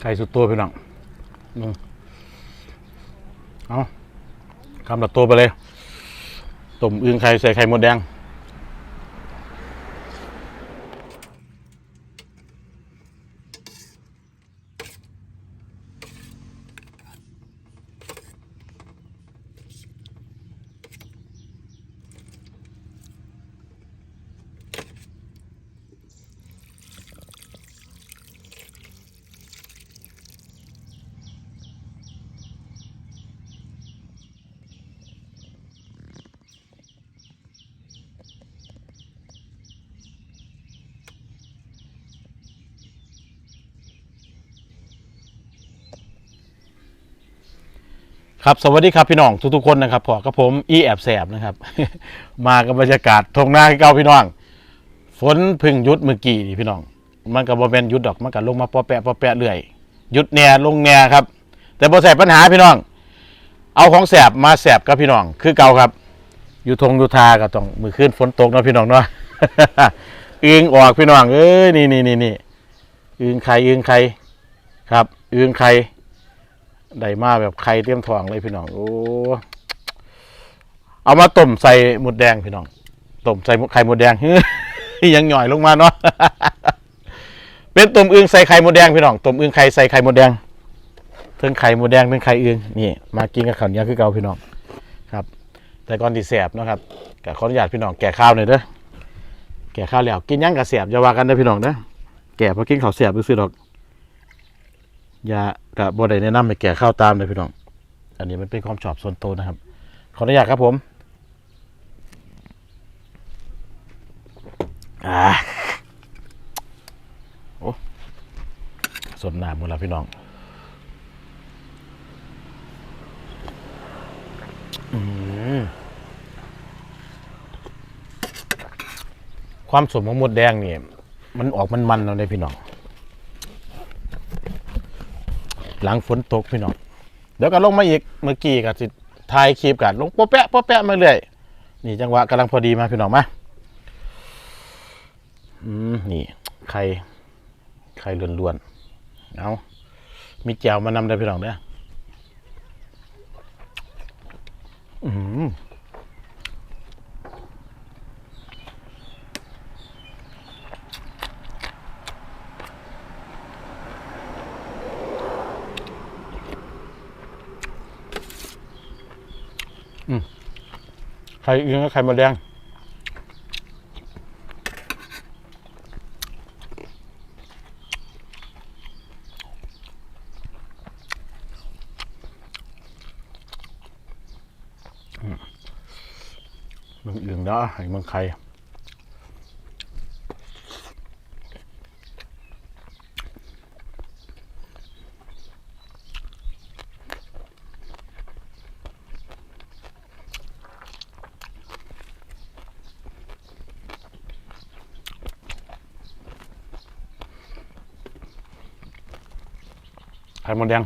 ไข่สุดตัวพี่น้องอืมเอาคำละตัวไปเลยต้มอึ่งไข่ใส่ไข่มดแดง ครับสวัสดีครับพี่น้องทุกๆคนนะครับพอกับผมอีแอบแสบนะครับ มากับบรรยากาศทงหน้าเก่าพี่น้อง ฝนพึ่งหยุดเมื่อกี้นี่พี่น้อง มันก็บ่เป็นหยุดดอกมันก็ลงมาปอแปะปอแปะเรื่อยหยุดแหน่ลงแหน่ครับ แต่บ่แสบปัญหาพี่น้อง เอาของแสบมาแสบกับพี่น้อง คือเก่าครับ อยู่ทงอยู่ทาก็ต้องมือขึ้นฝนตกเนาะพี่น้องเนาะอึงออกพี่น้องเอ้ยนี่นี่นี่นี่อึงไข่อึงไข่ครับอึงไข่ ได้มาแบบไข่เตรียมทองเลยพี่น้อง โอ้ เอามาต้มใส่หมดแดงพี่น้อง ต้มใส่ไข่หมดแดงเฮียยังหน่อยลงมาเนาะ เป็นต้มอึ่งใส่ไข่หมดแดงพี่น้อง ต้มอึ่งไข่ใส่ไข่หมดแดงเทิงไข่หมดแดงเทิงไข่อึ่งนี่ มากินกับข้าวเหนียวคือเก่าพี่น้อง ครับ แต่ก่อนที่แสบนะครับก็ขออนุญาตพี่น้องแก่ข้าวหน่อยเด้อ แก่ข้าวแล้ว กินยังกับแสบอย่าว่ากันเด้อพี่น้องเด้อแก่เพราะกินข้าวแสบซื้อๆดอก ยากะบ่ได้แนะนำให้แก่ข้าวตามเลยพี่น้อง อันนี้มันเป็นความชอบส่วนตัวนะครับ ขออนุญาตครับผมอ่าโอ้สน้ำหมดแล้วพี่น้องความสมของมดแดงนี่มันออกมันๆแล้วเลยพี่น้อง หลังฝนตกพี่น้องเดี๋ยวก็ลงมาอีกเมื่อกี้ก็สิถ่ายคลิปกันลงโป๊ะแปะโป๊ะแปะมาเรื่อยนี่จังหวะกำลังพอดีมาพี่น้องมาอืมนี่ไข่ไข่ล้วนๆเอามีแจวมานำได้พี่น้องเด้ออืมไข่อึ้งกับไข่มดแดงมึงอื่นเนาะไอ้มึงใค ไข่มดแดง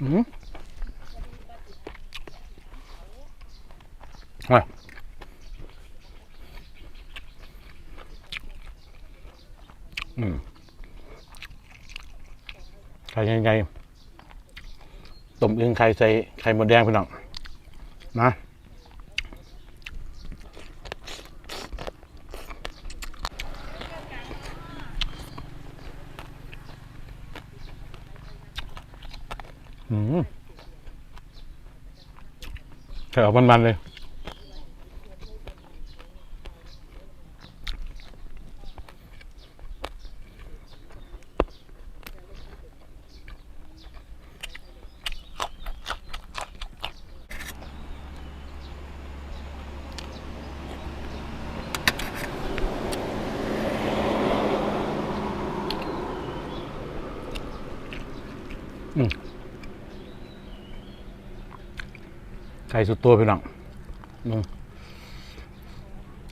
อืมเฮ้ยอืมไข่ยังไง ต้มอึ่งไข่ใส่ไข่มดแดงพี่น้องนะอืมเถอะมันๆเลย ไข่สุดตัวพี่น้องมึง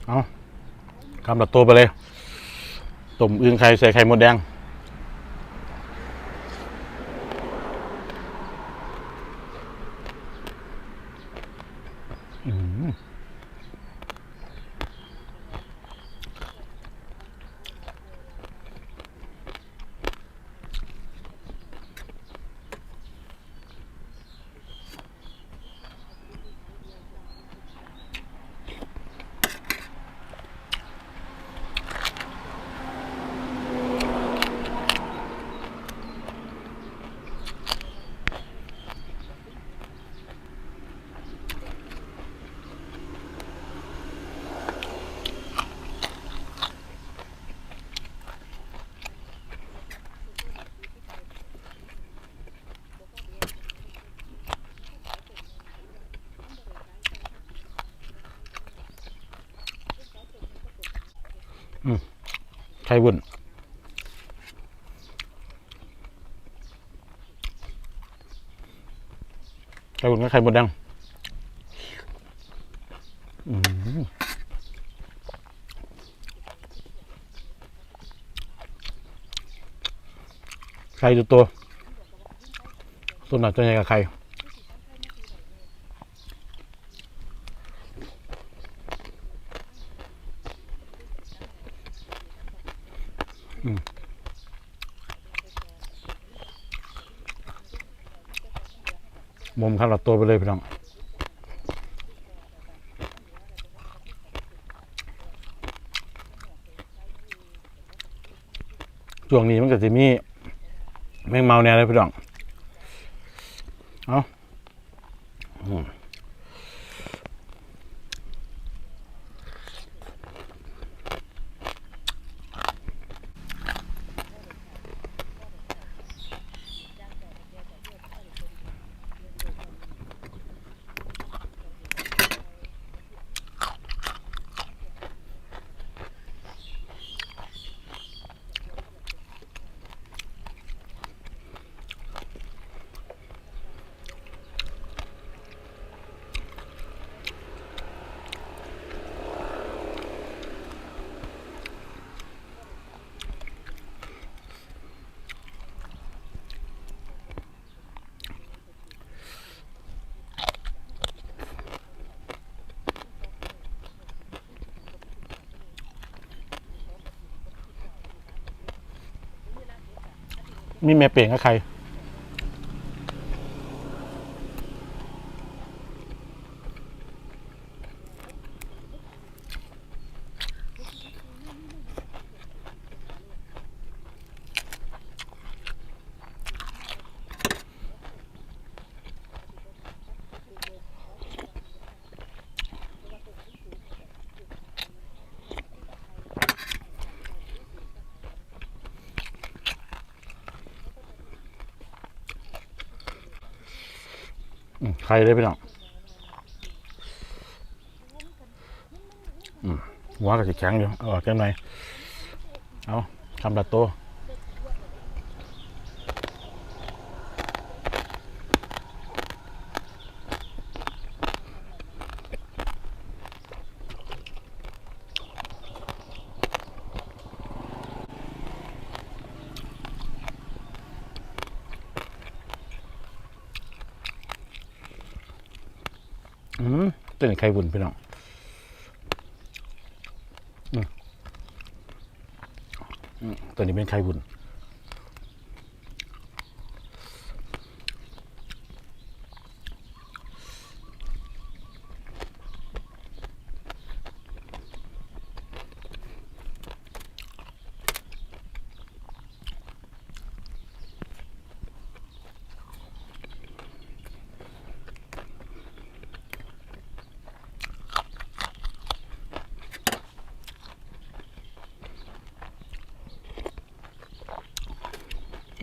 เอาคำละตัวไปเลยต้มอึ่งไข่ใส่ไข่มดแดง อืม ไข่บุ่นไข่บุ่นก็ไข่มดแดงไข่ตัวโตัวตัวหนาตัวใหญ่กับไข่ มุมข้างละตัวไปเลยพี่น้องช่วงนี้มันก็จะมีแมงเมาแน่เลยพี่น้อง เอาอืม มีแม่เปลี่ยนกับใคร ใครเลยพี่น้องหัวก็จะแข็งอยู่ เอาออกแค่ไหนอยเอาคำละโต เตัวนี้ใครบุญพี่น้องตัวนี้เป็นใครบุญ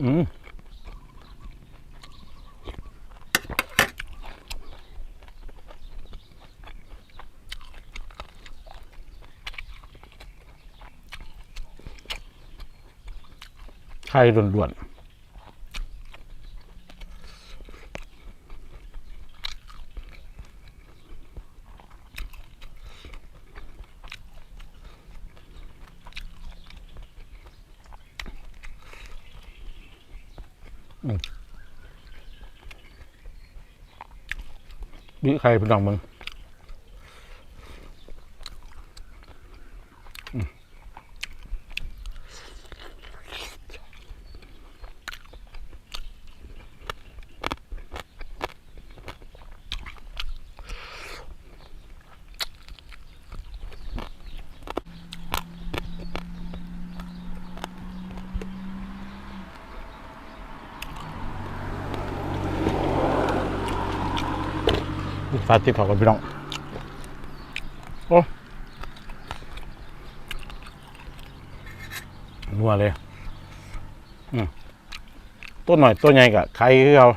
อืมไข่ล้วน บิใครพี่น้องมึงอืม ฟาดที่เขากันพี่น้อง โอ้นัวเลย อืมต้นหน่อยต้นใหญ่กับใครคือเอา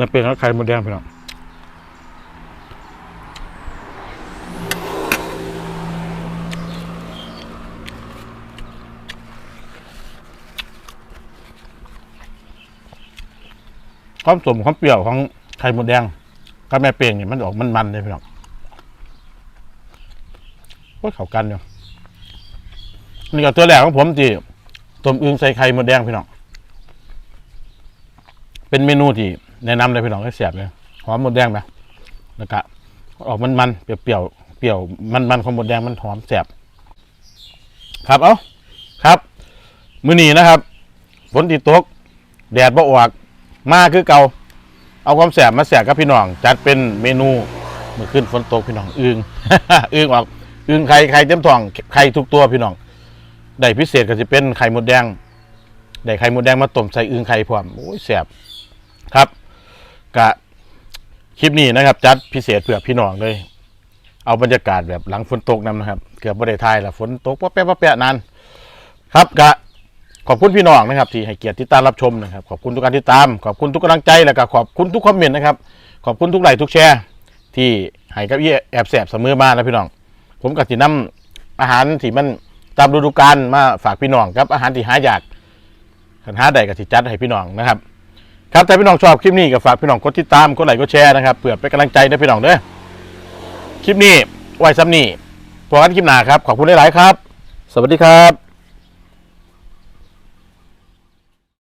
มันเป็นไข่มดแดงพี่น้องความสมความเปรี้ยวของไข่มดแดงกับแม่เปียงนี่มันออกมันๆเลยพี่น้องโอ้ยเขากันอยู่นี่ก็ตัวแรกของผมจีต้มอึ่งใส่ไข่มดแดงพี่น้องเป็นเมนูที่ แนะนำเลยพี่น้องให้เสียบเลยหอมหมดแดงไหมแล้วก็ออกมันมันๆเปรี้ยวเปรี้ยวเปรี้ยวมันมันของหมดแดงมันหอมแสบครับเอาครับ มื้อนี้นะครับฝนติดตก แดดบ่ออกมาคือเก่าเอาความแสบมาแสบกับพี่น้อง จัดเป็นเมนูเมื่อขึ้นฝนตกพี่น้องอึงอึงออกอึงไข่ไข่เต็มท้องไข่ทุกตัวพี่น้องได้พิเศษก็จะเป็นไข่มดแดงได้ไข่มดแดงมาต้มใส่อึงไข่พร้อมโอ้ยแสบครับ กะคลิปนี้นะครับ จัดพิเศษเพื่อพี่น้องเลย เอาบรรยากาศแบบหลังฝนตกนำนะครับ เกือบบริไทยละฝนตกปะแปะปะแปะนานครับกะขอบคุณพี่น้องนะครับ ที่ให้เกียรติติดตามรับชมนะครับ ขอบคุณทุกการติดตาม ขอบคุณทุกกำลังใจแล้วก็ขอบคุณทุกคอมเมนต์นะครับ ขอบคุณทุกไลค์ทุกแชร์ ที่ให้กับพี่แอบแสบเสมอมานะพี่น้อง ผมกับสินำอาหารที่มันตามฤดูกาลมาฝากพี่น้องครับอาหารที่หายากคันหาได้กับสิจัดให้พี่น้องนะครับ ครับถ้าพี่น้องชอบคลิปนี้ก็ฝากพี่น้องกดติดตามกดไลค์กดแชร์นะครับเพื่อเป็นกำลังใจนะพี่น้องเด้อคลิปนี้ไว้ซ้ำนี่พอกันคลิปหน้าครับขอบคุณหลายๆครับ สวัสดีครับ